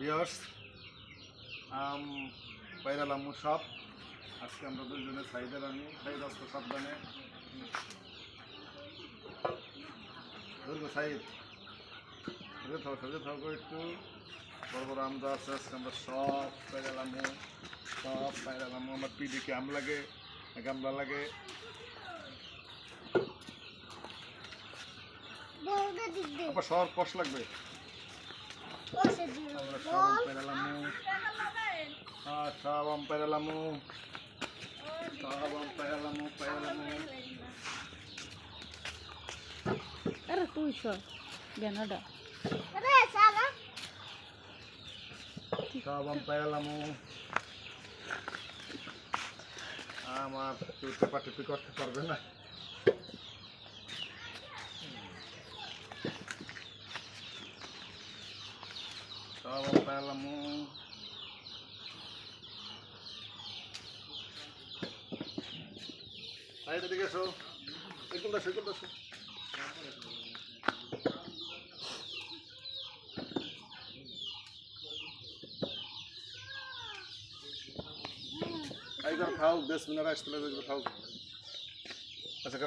Viewers আম পাইরালাম সব আজকে আমরা দুজনে সাইডের আমি সাইড আসতো সাবধানে। ধরবো সাইড। সরে থাকো সরে থাকো একটু। বড় বড় আমদা আছে আজকে আমরা সব পাইরালাম সব পাইরালাম আমার পিডিকে আম লাগে গামলা লাগে। আবার সব কষ লাগবে। বসে দিল আমরা সব আম পাইরালাম হ্যাঁ সব আম পাইরালাম সব আম পাইরালাম পাইরালাম আরে তুই সর বেনাডা রে সালা সব আম পাইরালাম আমার কেউ টেপাটেপি করতে পারবে না সব আম পাইরালাম সাইডে দিকে এসো এরকম দাসো এরকম দাসো খাই খাও দেশ মিনারা স্কুলে খাও আচ্ছা